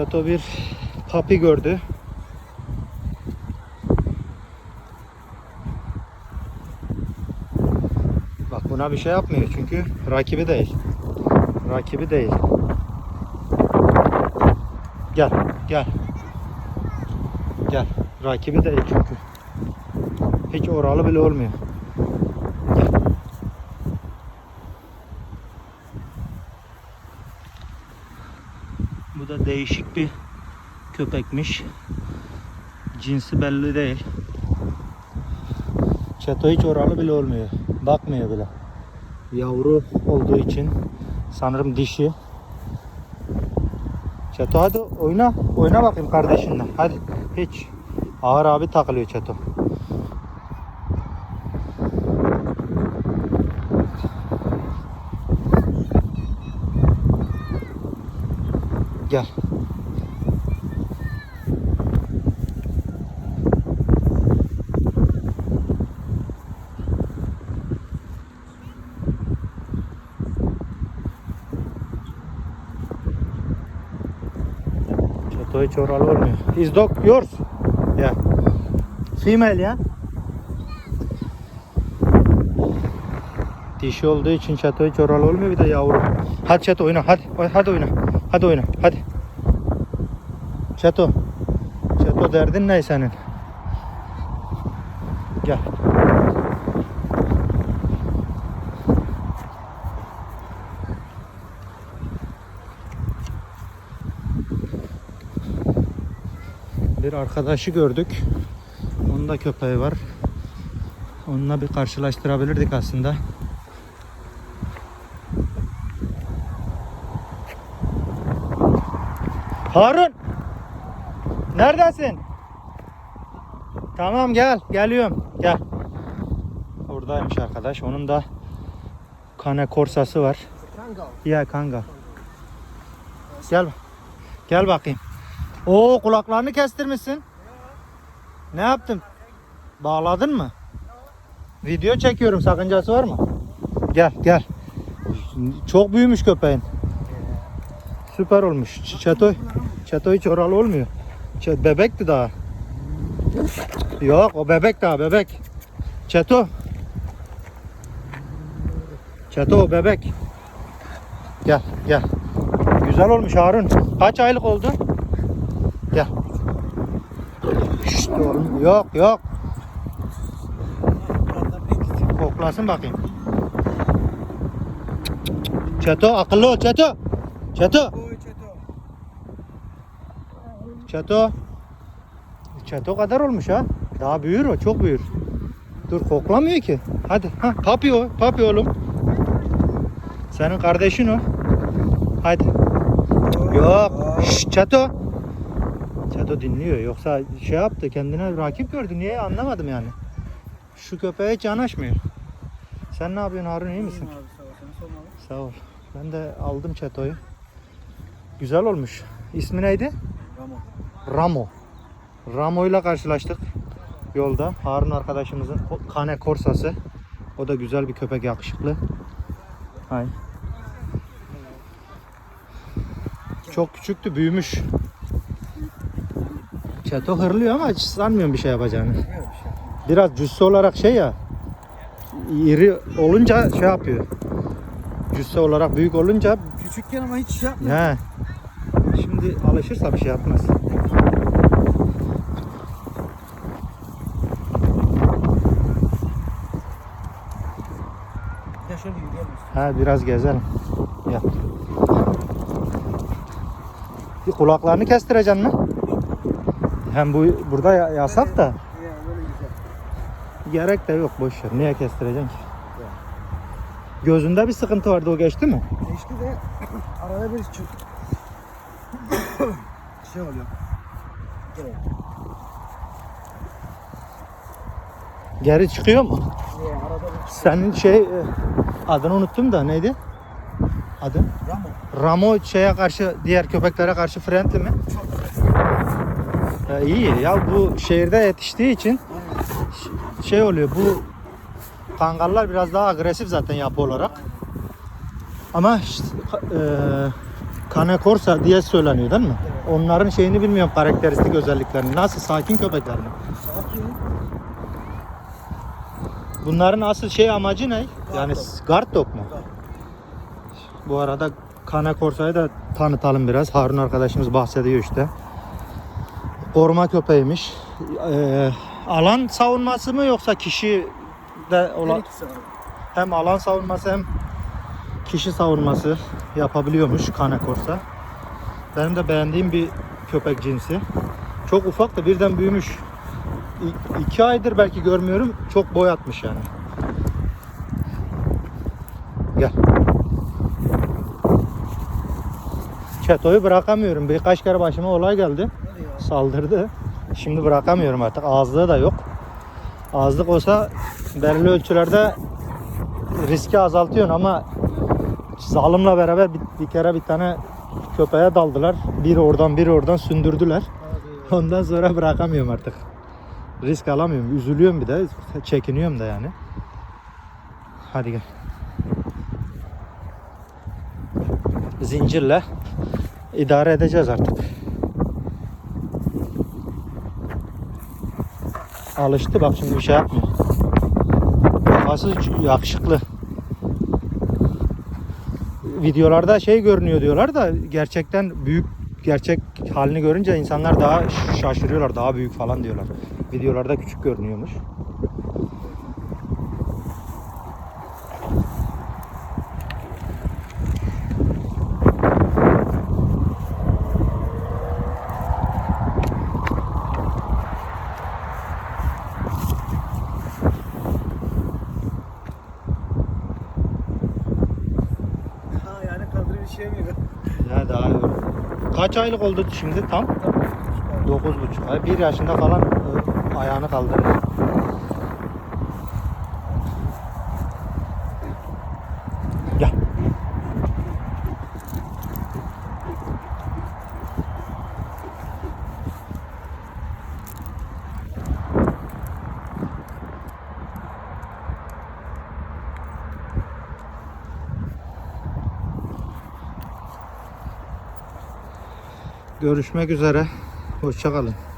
Çato bir papi gördü. Bak buna bir şey yapmıyor çünkü rakibi değil. Rakibi değil. Gel, gel. Gel. Rakibi değil çünkü. Hiç oralı bile olmuyor. Bu da değişik bir köpekmiş. Cinsi belli değil. Çato hiç oralı bile olmuyor. Bakmıyor bile. Yavru olduğu için sanırım dişi. Çato hadi oyna. Oyna bakayım kardeşinle. Hadi. Hiç. Ağır abi takılıyor Çato. Gel. Çato hiç oralı olmuyor. Is dog yours? Yeah. Female ya. Dişi olduğu için çato hiç olmuyor bir de yavru. Hadi çato oyna hadi. Hadi oyna. Hadi oyna. Hadi. Çato. Çato derdin ne senin? Gel. Bir arkadaşı gördük. Onun da köpeği var. Onunla bir karşılaştırabilirdik aslında. Harun! Neredesin? Tamam gel. Geliyorum. Gel. Oradaymış arkadaş. Onun da kane korsası var. Ya kanka. Gel. Gel bakayım. Oo kulaklarını kestirmişsin. Ne yaptın? Bağladın mı? Video çekiyorum. Sakıncası var mı? Gel gel. Çok büyümüş köpeğin. Süper olmuş. Ç- Çato, çato hiç oralı olmuyor. Ç- bebekti daha. Yok o bebek daha bebek. Çato. Çato o bebek. Gel gel. Güzel olmuş Harun. Kaç aylık oldu? Gel. Şşt oğlum. Yok yok. Koklasın bakayım. Çato akıllı ol Çato. Çato. Çato. Çato kadar olmuş ha. Daha büyür o çok büyür. Dur koklamıyor ki. Hadi. Ha, papi o. Papi oğlum. Senin kardeşin o. Hadi. Yok. Şşt, Çato. Çato dinliyor. Yoksa şey yaptı kendine rakip gördü. Niye anlamadım yani. Şu köpeğe hiç yanaşmıyor. Sen ne yapıyorsun Harun iyi misin? Sağ ol. Ben de aldım Çato'yu. Güzel olmuş. İsmi neydi? Ramo. Ramo ile karşılaştık yolda. Harun arkadaşımızın kane korsası. O da güzel bir köpek yakışıklı. Hay. Çok küçüktü, büyümüş. Çato hırlıyor ama hiç sanmıyorum bir şey yapacağını. Biraz cüsse olarak şey ya. iri olunca şey yapıyor. Cüsse olarak büyük olunca Küçükken ama hiç şey yapmıyor. he. Şimdi alışırsa bir şey yapmaz. Ha biraz gezelim. Ya. Bir kulaklarını kestireceksin mi? Hem bu burada ya- yasak da gerek de yok boş ver. Niye kestireceksin ki? Gözünde bir sıkıntı vardı o geçti mi? Geçti de arada bir çık. şey oluyor. Geri çıkıyor mu? Senin şey e, adını unuttum da neydi? Adın? Ramo. Ramo şeye karşı diğer köpeklere karşı friendly mi? Ya iyi ya bu şehirde yetiştiği için şey oluyor bu kangallar biraz daha agresif zaten yapı olarak. Ama işte, e, Cane Corsa diye söyleniyor değil mi? Onların şeyini bilmiyorum karakteristik özelliklerini. Nasıl sakin köpekler mi? Sakin. Bunların asıl şey amacı ne? Yani guard dog mu? Bu arada Cane Corsa'yı da tanıtalım biraz. Harun arkadaşımız bahsediyor işte. Koruma köpeğiymiş. Ee, alan savunması mı yoksa kişi de olan hem alan savunması hem kişi savunması yapabiliyormuş Cane Corsa. Benim de beğendiğim bir köpek cinsi. Çok ufak da birden büyümüş. İki aydır belki görmüyorum. Çok boy atmış yani. Gel. Çeto'yu bırakamıyorum. Birkaç kere başıma olay geldi. Saldırdı. Şimdi bırakamıyorum artık. Ağızlığı da yok. Ağızlık olsa belirli ölçülerde riski azaltıyorsun ama zalimle beraber bir, bir kere bir tane köpeğe daldılar. Biri oradan biri oradan sündürdüler. Ondan sonra bırakamıyorum artık. Risk alamıyorum. Üzülüyorum bir de. Çekiniyorum da yani. Hadi gel. Zincirle idare edeceğiz artık. Alıştı bak şimdi bir şey yapmıyor. Kafası yakışıklı. Videolarda şey görünüyor diyorlar da gerçekten büyük gerçek halini görünce insanlar daha şaşırıyorlar. Daha büyük falan diyorlar. Videolarda küçük görünüyormuş. Ha yani kadri bir şey mi? Ya daha kaç aylık oldu şimdi tam? Tabii. 9,5 ay. 1 yaşında falan ayağını kaldırır. Gel. Görüşmek üzere. Hoşçakalın.